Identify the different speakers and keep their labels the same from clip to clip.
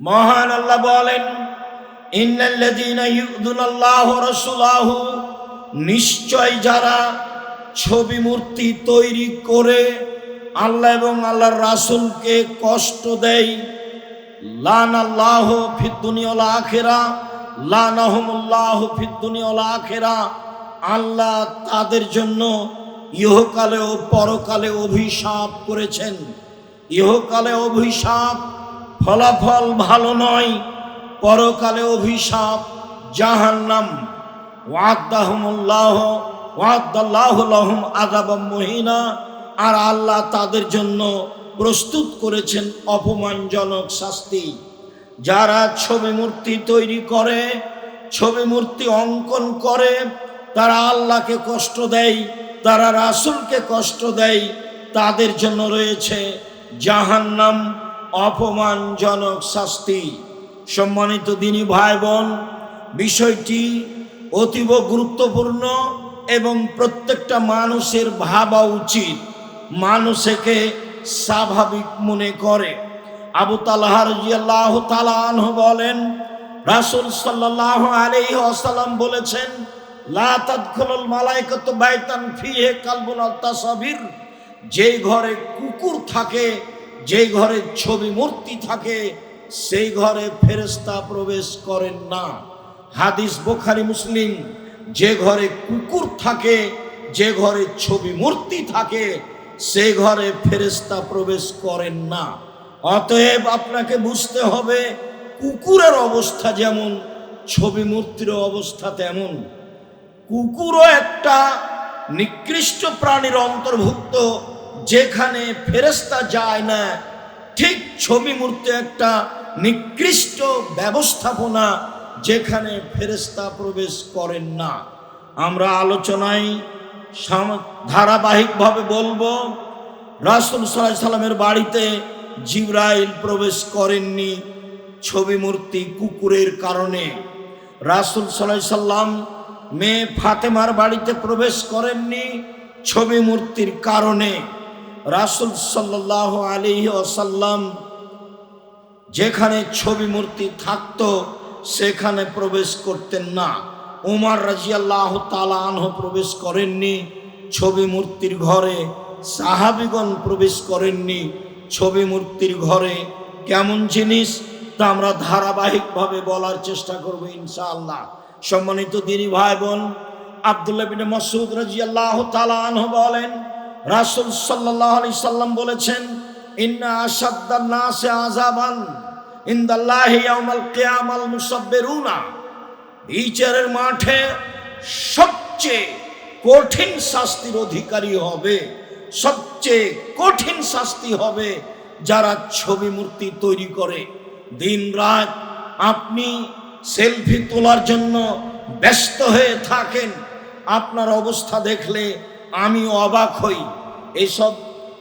Speaker 1: মহান আল্লাহ বলেন নিশ্চয় যারা ছবি মূর্তি তৈরি করে আল্লাহ এবং আল্লাহর রাসূলকে কষ্ট দেয় আল্লাহ ফিদ্দুনিয়াল আখেরা, লানাহুমুল্লাহ আখেরা। আল্লাহ তাদের জন্য ইহকালে ও পরকালে অভিশাপ করেছেন। ইহকালে অভিশাপ ফলাফল ভালো নয়। পরকালে অভিশাপ, জাহান্নাম। ওয়াদাহমুল্লাহ ওয়াদাল্লাহ লহুম আদাবাম মহিনা। আর আল্লাহ তাদের জন্য প্রস্তুত করেছেন অপমানজনক শাস্তি। যারা ছবি মূর্তি তৈরি করে, ছবি মূর্তি অঙ্কন করে, তারা আল্লাহকে কষ্ট দেয়, তারা রাসূলকে কষ্ট দেয়, তাদের জন্য রয়েছে জাহান্নাম। অপমানজনক শাস্তি। সম্মানিত দিনী ভাই বোন বিষয়টি অতীব গুরুত্বপূর্ণ এবং প্রত্যেকটা মানুষের ভাবা উচিত। মানুষকে স্বাভাবিক মনে করে। আবু তালাহার জিয়াল্লাহ তালাহ বলেন, রাসুল সাল্লাহ আলাইহি আসাল্লাম বলেছেন বাইতান ফিহে কালবুন তাসাবির যেই ঘরে কুকুর থাকে যেই ঘরে ছবি মূর্তি থাকে, সেই ঘরে ফেরেস্তা প্রবেশ করেন না। হাদিস বোখারি, মুসলিম, যে ঘরে কুকুর থাকে, যে ঘরে ছবি মূর্তি থাকে সে ঘরে ফেরেস্তা প্রবেশ করেন না। অতএব আপনাকে বুঝতে হবে, কুকুরের অবস্থা যেমন, ছবি মূর্তির অবস্থা তেমন। কুকুরও একটা নিকৃষ্ট প্রাণীর অন্তর্ভুক্ত যেখানে ফেরেস্তা যায় না, ঠিক ছবি মূর্তি একটা নিকৃষ্ট ব্যবস্থাপনা যেখানে ফেরেস্তা প্রবেশ করেন না। আমরা আলোচনায় ধারাবাহিকভাবে বলব, রাসুল সাল্লাহ সাল্লামের বাড়িতে জিব্রাইল প্রবেশ করেননি ছবি মূর্তি কুকুরের কারণে। রাসুল সাল্লাহ সাল্লাম মেয়ে ফাতেমার বাড়িতে প্রবেশ করেননি ছবি মূর্তির কারণে। রাসুল সাল্লাহ আলী আসাল্লাম যেখানে ছবি মূর্তি থাকত, সেখানে প্রবেশ করতেন না। উমার রাজিয়াল্লাহ তালাহ প্রবেশ করেননি, ছবি মূর্তির ঘরে। সাহাবিগণ প্রবেশ করেননি, ছবি মূর্তির ঘরে। কেমন জিনিস? তা আমরা ধারাবাহিকভাবে বলার চেষ্টা করব ইনশাআল্লাহ। সম্মানিত দিনী ভাই বোন আবদুল্লাহ মাসুদ রাজিয়াল্লাহ তালাহ বলেন রাসুল সাল্লাহ আলি সাল্লাম বলেছেন, ইন্না আসাদ্দান নাসে আজাবান ইন্দাল্লাহি ইয়াউমাল কিয়ামাল মুসাব্বিরুনা। বিচারের মাঠে সবচেয়ে কঠিন শাস্তির অধিকারী হবে, সবচেয়ে কঠিন শাস্তি হবে যারা ছবি মূর্তি তৈরি করে। দিন রাত আপনি সেলফি তোলার জন্য ব্যস্ত হয়ে থাকেন, আপনার অবস্থা দেখলে আমি অবাক হই। এসব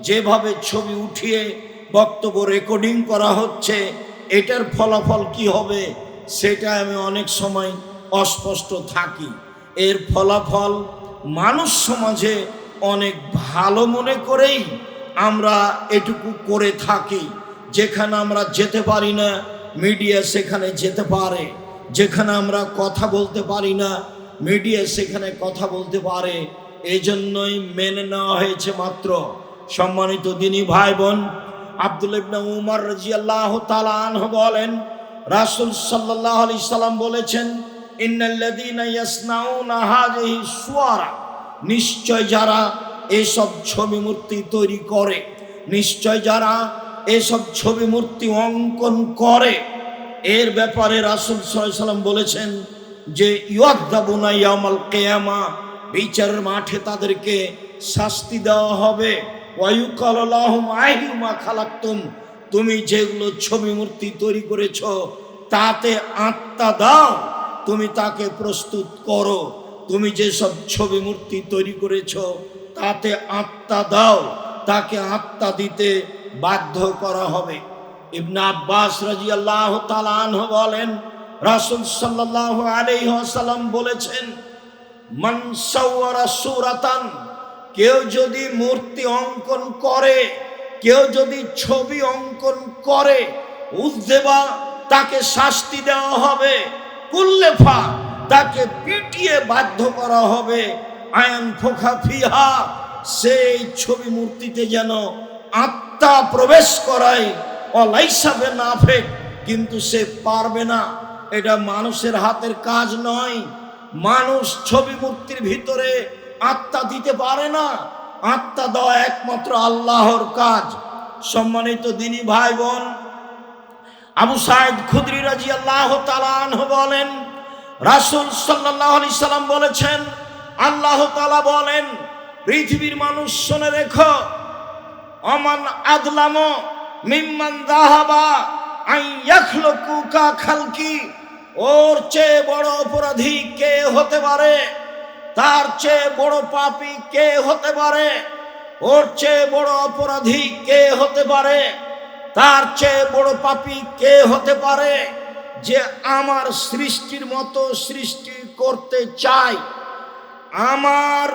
Speaker 1: যেভাবে ছবি উঠিয়ে বক্তব্য রেকর্ডিং করা হচ্ছে, এটার ফলাফল কি হবে, সেটা আমি অনেক সময় অস্পষ্ট থাকি। এর ফলাফল মানুষ সমাজে অনেক ভালো মনে করেই আমরা এটুকু করে থাকি। যেখানে আমরা যেতে পারি না, মিডিয়া সেখানে যেতে পারে। যেখানে আমরা কথা বলতে পারি না, মিডিয়া সেখানে কথা বলতে পারে। এই জন্যই মেনে নেওয়া হয়েছে মাত্র। সম্মানিত দিনী ভাই বোন আব্দুল ইবনা উমর রাজিয়াল্লাহ তাআলা আনহু বলেন, রাসূল সাল্লাল্লাহু আলাইহি সাল্লাম বলেছেন নিশ্চয় যারা এসব ছবি মূর্তি তৈরি করে, নিশ্চয় যারা এসব ছবি মূর্তি অঙ্কন করে, এর ব্যাপারে রাসূল সাল্লাম বলেছেন যে ইয়াদাবুনা ইয়ামাল কিয়ামা। বিচারের মাঠে তাদেরকে শাস্তি দেওয়া হবে। তুমি যেগুলো ছবি মূর্তি তৈরি করেছ, তাতে আত্মা দাও। তুমি তাকে প্রস্তুত করো। তুমি যেসব ছবি মূর্তি তৈরি করেছ, তাতে আত্মা দাও। তাকে আত্মা দিতে বাধ্য করা হবে। ইবনা আব্বাস রাজিয়াল্লাহ তালাহ বলেন, রাসুল সাল্লাহ আলাইসাল্লাম বলেছেন মনসওয়ারা সুরাতান, কেউ যদি মূর্তি অঙ্কন করে, কেউ যদি ছবি অঙ্কন করে উদ্দেবা তাকে শাস্তি দেওয়া হবে, কুল্লেফা, তাকে পিটিয়ে বাধ্য করা হবে, আয়ান ফোখা ফিহা, সেই ছবি মূর্তিতে যেন আত্মা প্রবেশ করায় অলাইসাবে না ফেক কিন্তু সে পারবে না। এটা মানুষের হাতের কাজ নয়। মানুষ ছবি মূর্তির ভিতরে আত্মা দিতে পারে না। আত্মা দেওয়া একমাত্র আল্লাহর কাজ। সম্মানিত দিনী ভাই বোন আবু সাইদ খুদরি রাজি আল্লাহ বলেন, রাসুল সাল্লাহ আলি সাল্লাম বলেছেন, আল্লাহ তালা বলেন, পৃথিবীর মানুষ শুনে রেখো, অমান আদলাম মিম্মান দাহাবা আই ইয়াখলুকুকা খালকি ওর চেয়ে বড় অপরাধী কে হতে পারে? তার চেয়ে বড় পাপী কে হতে পারে? ওর চেয়ে বড় অপরাধী কে হতে পারে? তার চেয়ে বড় পাপী কে হতে পারে? যে আমার সৃষ্টির মতো সৃষ্টি করতে চাই আমার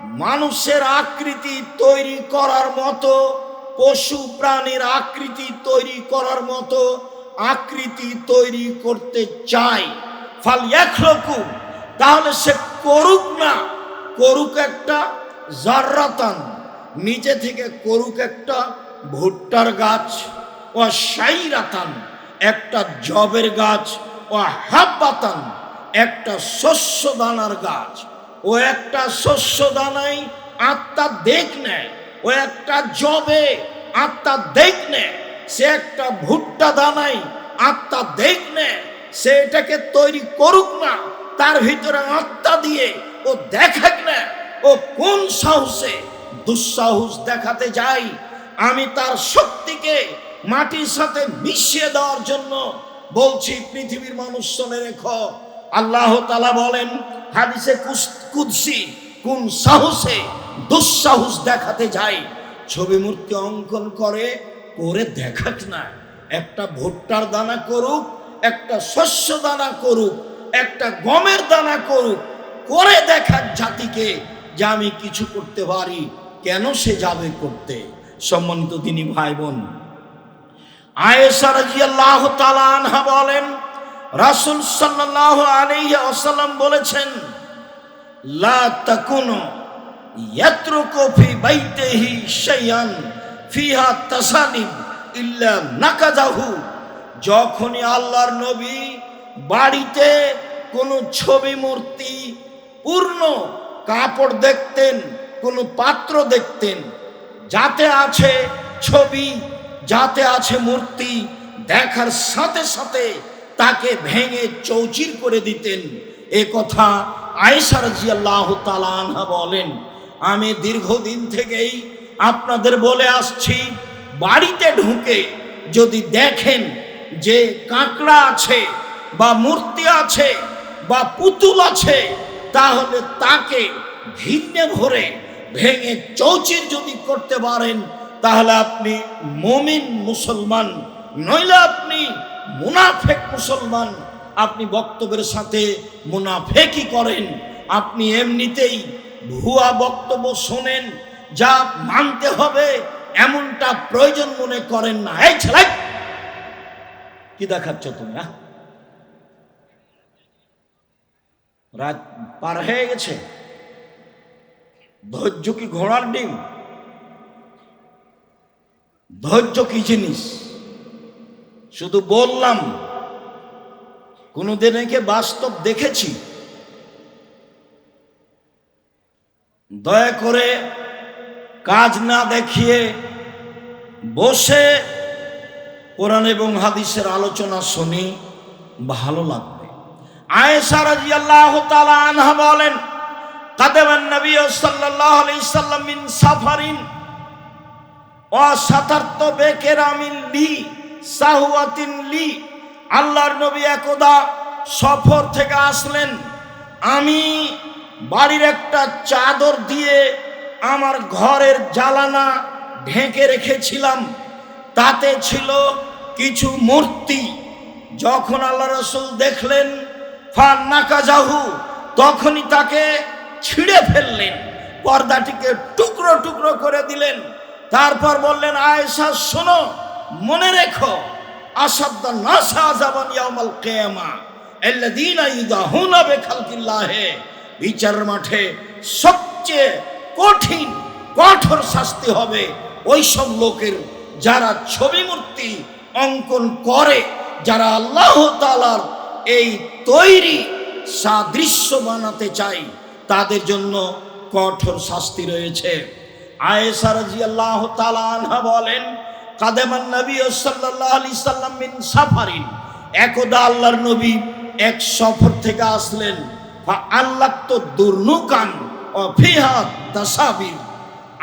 Speaker 1: মানুষের আকৃতি তৈরি করার মতো, পশু প্রাণীর আকৃতি তৈরি করার মতো আকৃতি তৈরি করতে চায় ফাল একরকম তাহলে সে করুক না। করুক একটা জার্রাতান নিচে থেকে করুক একটা ভুট্টার গাছ ও সাইরাতান একটা জবের গাছ ও হাব্বাতান, একটা শস্য দানার গাছ। ও একটা শস্য দানাই আত্মা দেখ নেয়, ও একটা জবে আত্মা দেখ নেয়। সে একটা ভুট্টা দানাই, আত্মা দেখ নেয় সে এটাকে তৈরি করুক না, তার ভিতরে আত্মা দিয়ে ও দেখাক না, ও কোন সাহসে দুঃসাহস দেখাতে যাই, আমি তার শক্তিকে মাটির সাথে মিশিয়ে দেওয়ার জন্য বলছি, পৃথিবীর মানুষ শুনে রেখো, আল্লাহ তালা বলেন, হাদিসে কুদসি কোন সাহসে দুঃসাহস দেখাতে যাই, ছবি মূর্তি অঙ্কন করে করে দেখাক না। একটা ভুট্টার দানা করুক, একটা শস্য দানা করুক, একটা গমের দানা করুক, করে দেখাক জাতিকে যে আমি কিছু করতে পারি। কেন সে যাবে করতে? সম্মানিত তিনি ভাই বোন তাআলা আনহা বলেন, রাসূল সাল্লাল্লাহু আলাইহি ওয়াসাল্লাম বলেছেন, লা তাকুনু ইয়াতরুকু ফি বাইতিহি শাইআন। ফিহা তাসানিম ইল্লা নাকাজাহু যখনই আল্লাহর নবী বাড়িতে কোনো ছবি মূর্তি, পূর্ণ কাপড় দেখতেন, কোনো পাত্র দেখতেন, যাতে আছে ছবি, যাতে আছে মূর্তি, দেখার সাথে সাথে তাকে ভেঙে চৌচির করে দিতেন। এ কথা আয়েশা রাজিয়াল্লাহ তালানহা বলেন, আমি দীর্ঘদিন থেকেই আপনাদের বলে আসছি, বাড়িতে ঢুকে যদি দেখেন যে কাঁকড়া আছে বা মূর্তি আছে বা পুতুল আছে, তাহলে তাকে ঘিন্নে ভরে ভেঙে চৌচির যদি করতে পারেন, তাহলে আপনি মমিন মুসলমান। নইলে আপনি মুনাফেক মুসলমান। আপনি বক্তব্যের সাথে মুনাফেকই করেন। আপনি এমনিতেই ভুয়া বক্তব্য শোনেন যা মানতে হবে, এমনটা প্রয়োজন মনে করেন না। এই ছেলে, কি দেখাচ্ছ তুমি হ্যাঁ রাত পার হয়ে গেছে। ধৈর্য কি ঘোড়ার ডিম? ধৈর্য কি জিনিস? শুধু বললাম, কোনোদিন একে বাস্তব দেখেছি। দয়া করে কাজ না দেখিয়ে বসে কোরআন এবং হাদিসের আলোচনা শুনি, ভালো লাগবে। আয়েশা রাদিয়াল্লাহু তাআলা আনহা বলেন, কাদামান নবী সাল্লাল্লাহু আলাইহি সাল্লাম মিন সাফারিন অসাতার্থ বেকেরামিন লি সাহুয়াতিন লি, আল্লাহর নবী একদা সফর থেকে আসলেন। আমি বাড়ির একটা চাদর দিয়ে আমার ঘরের জ্বালানা ঢেকে রেখেছিলাম। তাতে ছিল কিছু মূর্তি। যখন আল্লাহ রসুল দেখলেন, ফান নাকাজাহু, তখনই তাকে ছিঁড়ে ফেললেন। পর্দাটিকে টুকরো টুকরো করে দিলেন। তারপর বললেন, আয়েশা, শোনো, মনে রেখো আসাদ্দা নাসা কিয়ামা, আল্লাযীনা ইদাহুনা বিখালকিল্লাহি। বিচার মাঠে সবচেয়ে কঠিন, কঠোর শাস্তি হবে। ওই সব লোকের যারা ছবি মূর্তি অঙ্কন করে, যারা আল্লাহ তালার এই তৈরি সাদৃশ্য বানাতে চাই তাদের জন্য কঠোর শাস্তি রয়েছে। আয়েশা রাদিয়াল্লাহু তাআলা আনহা বলেন, কাদেমান নবী মিন সাফারিন। একদা আল্লাহর নবী এক সফর থেকে আসলেন আল্লাহ তো দুর্নুকান।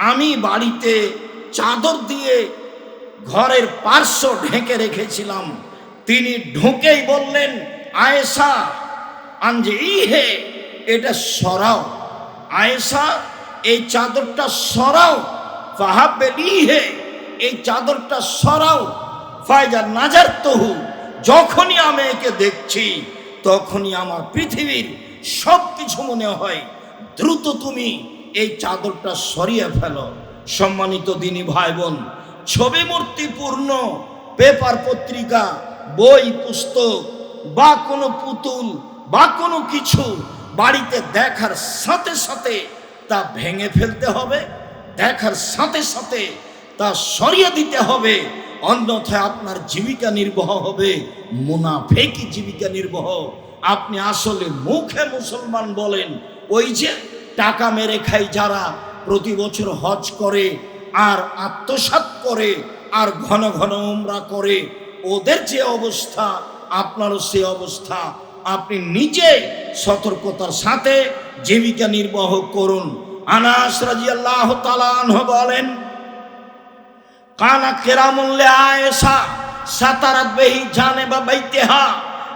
Speaker 1: আমি বাড়িতে চাদর দিয়ে ঘরের পার্শ্ব ঢেকে রেখেছিলাম। তিনি ঢুকেই বললেন, আয়েশা আনজে ইহে এটা সরাও। আয়েশা, এই চাদরটা সরাও। ফাহাবে ইহে এই চাদরটা সরাও। ফায়জা নাজার তহু যখনই আমি একে দেখছি, তখনই আমার পৃথিবীর সব কিছু মনে হয় দ্রুত তুমি এই চাদরটা সরিয়ে ফেলো। সম্মানিত দিনী ভাই বোন ছবি মূর্তি পূর্ণ, পেপার পত্রিকা, বই, পুস্তক, বা কোনো পুতুল, বা কোনো কিছু বাড়িতে দেখার সাথে সাথে তা ভেঙে ফেলতে হবে, দেখার সাথে সাথে তা সরিয়ে দিতে হবে, অন্যথায় আপনার জীবিকা নির্বাহ হবে, মুনাফেকি জীবিকা নির্বাহ। আপনি আসলে মুখে মুসলমান বলেন ওই যে টাকা মেরে খাই যারা প্রতি বছর হজ করে আর আত্মসাৎ করে আর ঘন ঘন উমরা করে, ওদের যে অবস্থা, আপনারও সে অবস্থা। আপনি নিজে সতর্কতার সাথে জীবিকা নির্বাহ করুন। আনাস রাজিয়াল্লাহ তালানহ বলেন, কানা কেরামুল্লে আয়েশা, সাতারাত বেহি জানে বা বাইতেহা।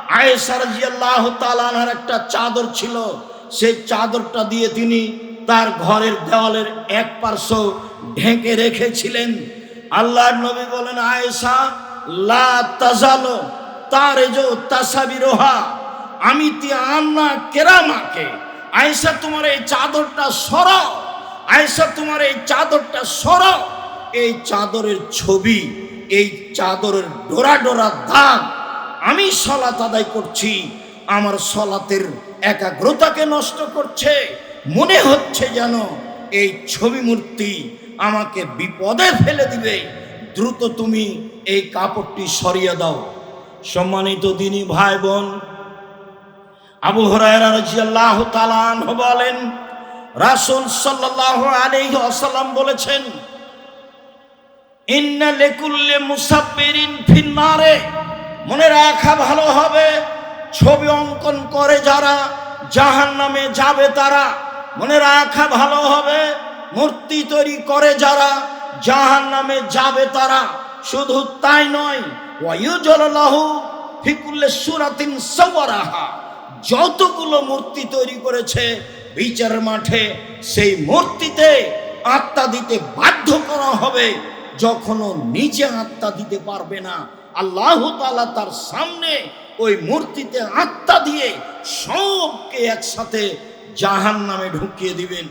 Speaker 1: আয়েশা রাজিয়াল্লাহ তালানহার একটা চাদর ছিল সেই চাদরটা দিয়ে তিনি তার ঘরের দেওয়ালের এক পার্শ্ব ঢেকে রেখেছিলেন। আল্লাহর নবী বলেন, আয়েশা, লা তাজালো তার এজো তাসাবিরোহা। আমি তি আন্না কেরামাকে। আয়েশা, তোমার এই চাদরটা সরাও। আয়েশা, তোমার এই চাদরটা সরাও। এই চাদরের ছবি, এই চাদরের ডোরা ডোরা দাগ আমি সলাত আদায় করছি। আমার সলাতের একাগ্রতাকে নষ্ট করছে। মনে হচ্ছে যেন এই ছবি মূর্তি আমাকে বিপদে ফেলে দিবে। দ্রুত তুমি এই কাপড়টি সরিয়ে দাও। সম্মানিত দিনী ভাই বোন আবু তাআলা আনহু বলেন, রাসূল সাল্লাল্লাহু আলাইহি ওয়াসাল্লাম বলেছেন ইন্না লিকুল্লি মুসাব্বিরিন ফিন্নারে মনে রাখা ভালো হবে ছবি অঙ্কন করে যারা জাহান নামে যাবে তারা। মনে রাখা ভালো হবে, মূর্তি তৈরি করে যারা জাহান নামে যাবে তারা। শুধু তাই নয় ওয়ায়ুজলাহু ফিকুল্লে সুরাতিন সওয়ারাহা। যতগুলো মূর্তি তৈরি করেছে বিচার মাঠে, সেই মূর্তিতে আত্মা দিতে বাধ্য করা হবে। যখন ও নিজে আত্মা দিতে পারবে না, আল্লাহ তাআলা তার সামনে ওই মূর্তিতে আত্মা দিয়ে সবকে একসাথে জাহান নামে ঢুকিয়ে দিবেন।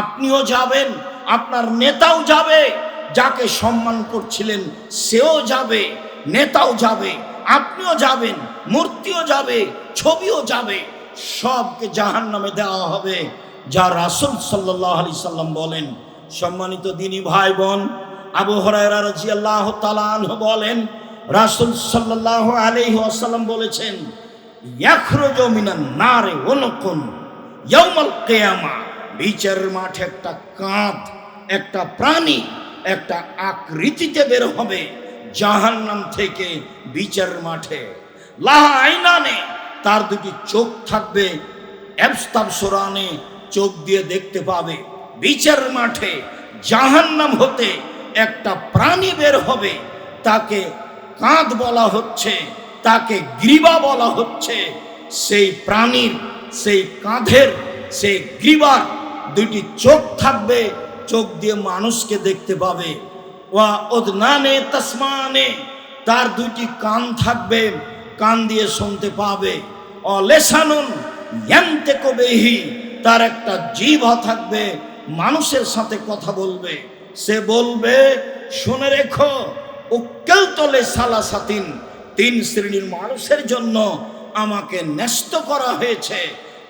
Speaker 1: আপনিও যাবেন, আপনার নেতাও যাবে, যাকে সম্মান করছিলেন সেও যাবে, নেতাও যাবে, আপনিও যাবেন, মূর্তিও যাবে, ছবিও যাবে, সবকে জাহান নামে দেওয়া হবে। যা রাসুল সাল্লাহ আলি সাল্লাম বলেন, সম্মানিত দিনী ভাই বোন, আবু হরাইরা রাদিয়াল্লাহু তাআলা আনহু বলেন রাসূল সাল্লাল্লাহু আলাইহি ওয়াসাল্লাম বলেছেন নারে ওনকুন ইয়াউমাল কিয়ামা। বিচারের মাঠে একটা কাঁধ, একটা প্রাণী, একটা আকৃতিতে বের হবে জাহান্নাম থেকে বিচারের মাঠে। লাহা আইনানে তার দুটি চোখ থাকবে সোরানে চোখ দিয়ে দেখতে পাবে। বিচারের মাঠে জাহান্নাম হতে একটা প্রাণী বের হবে, তাকে কাঁধ বলা হচ্ছে, তাকে গ্রীবা বলা হচ্ছে। সেই প্রাণীর, সেই কাঁধের, সেই গ্রীবার দুইটি চোখ থাকবে। চোখ দিয়ে মানুষকে দেখতে পাবে। তসমানে, তার দুইটি কান থাকবে। কান দিয়ে শুনতে পাবে। অলেসানুন কবেহি তার একটা জিভা থাকবে। মানুষের সাথে কথা বলবে। সে বলবে, শুনে রেখো উক্কেল তলে সালা সাতিন তিন শ্রেণির মানুষের জন্য আমাকে ন্যস্ত করা হয়েছে,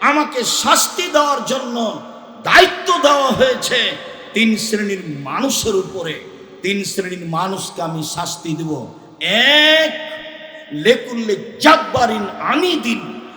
Speaker 1: আমাকে শাস্তি দেওয়ার জন্য দায়িত্ব দেওয়া হয়েছে। তিন শ্রেণির মানুষের উপরে, তিন শ্রেণির মানুষকে আমি শাস্তি দেব। এক, লেকুল্লে জাব্বারিন আমিদিন।